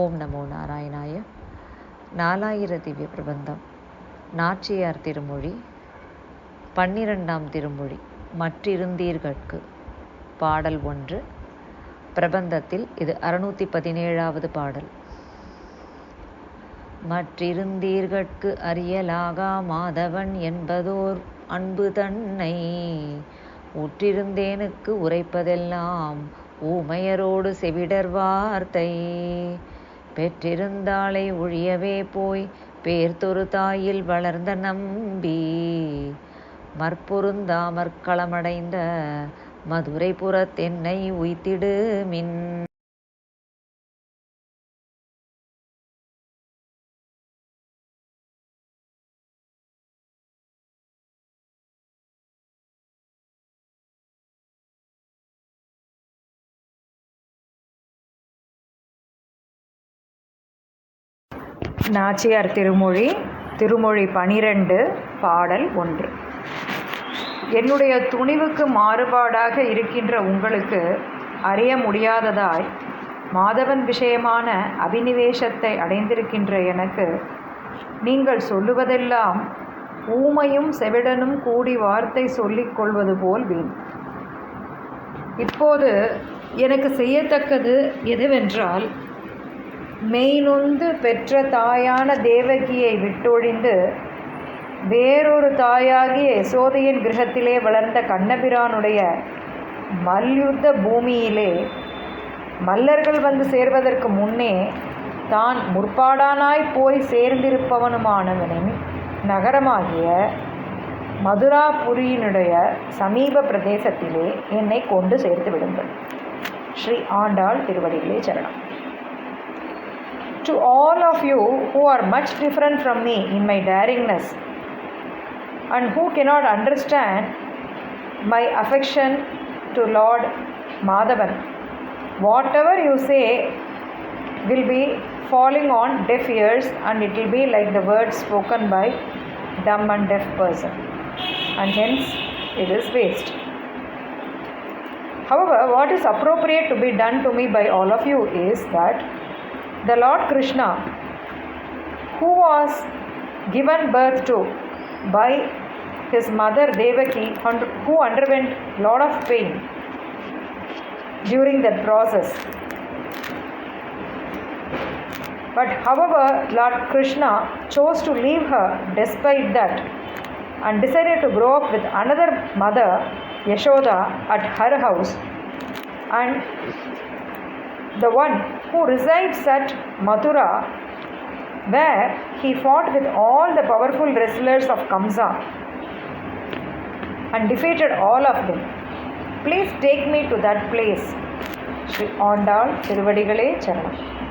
ஓம் நமோ நாராயணாய. நாலாயிர திவ்ய பிரபந்தம். நாச்சியார் திருமொழி. பன்னிரெண்டாம் திருமொழி. மற்றிருந்தீர்கட்கு. பாடல் ஒன்று. பிரபந்தத்தில் இது அறுநூற்றி பதினேழாவது பாடல். மற்றிருந்தீர்கட்கு அறியலாகா மாதவன் என்பதோர் அன்பு தன்னை உற்றிருந்தேனுக்கு உரைப்பதெல்லாம் ஊமையரோடு செவிடர் வார்த்தை. பெற்றிருந்தாளை ஒழியவே போய் பேர்தொரு தாயில் வளர்ந்த நம்பி. மற்பொருந்தாமற்களமடைந்த மதுரை புறத்தென்னை உய்த்திடு மின் நாச்சியார் திருமொழி திருமொழி பனிரெண்டு பாடல் ஒன்று. என்னுடைய துணிவுக்கு மாறுபாடாக இருக்கின்ற உங்களுக்கு அறிய முடியாததாய் மாதவன் விஷயமான அபினிவேசத்தை அடைந்திருக்கின்ற எனக்கு நீங்கள் சொல்லுவதெல்லாம் ஊமையும் செவிடனும் கூடி வார்த்தை சொல்லிக் கொள்வது போல் வீண். இப்போது எனக்கு செய்யத்தக்கது எதுவென்றால் மெய்நொந்து பெற்ற தாயான தேவகியை விட்டொழிந்து வேறொரு தாயாகிய யசோதையின் கிரகத்திலே வளர்ந்த கண்ணபிரானுடைய மல்யுத்த பூமியிலே மல்லர்கள் வந்து சேர்வதற்கு முன்னே தான் முற்பாடானாய் போய் சேர்ந்திருப்பவனுமானவனின் நகரமாகிய மதுராபுரியினுடைய சமீப பிரதேசத்திலே என்னை கொண்டு சேர்த்து விடுங்கள். ஸ்ரீ ஆண்டாள் திருவடிகளே சரணம். To all of you who are much different from me in my daringness and who cannot understand my affection to Lord Madhavan. Whatever you say will be falling on deaf ears and it will be like the words spoken by dumb and deaf person and hence it is waste. However, what is appropriate to be done to me by all of you is that the Lord Krishna, who was given birth to by his mother Devaki, who underwent lot of pain during that process. But however, Lord Krishna chose to leave her despite that and decided to grow up with another mother, Yashoda, at her house. And the one who resides at Mathura, where he fought with all the powerful wrestlers of Kamsa and defeated all of them. Please take me to that place. Ondal Tiruvadigalé Charanam.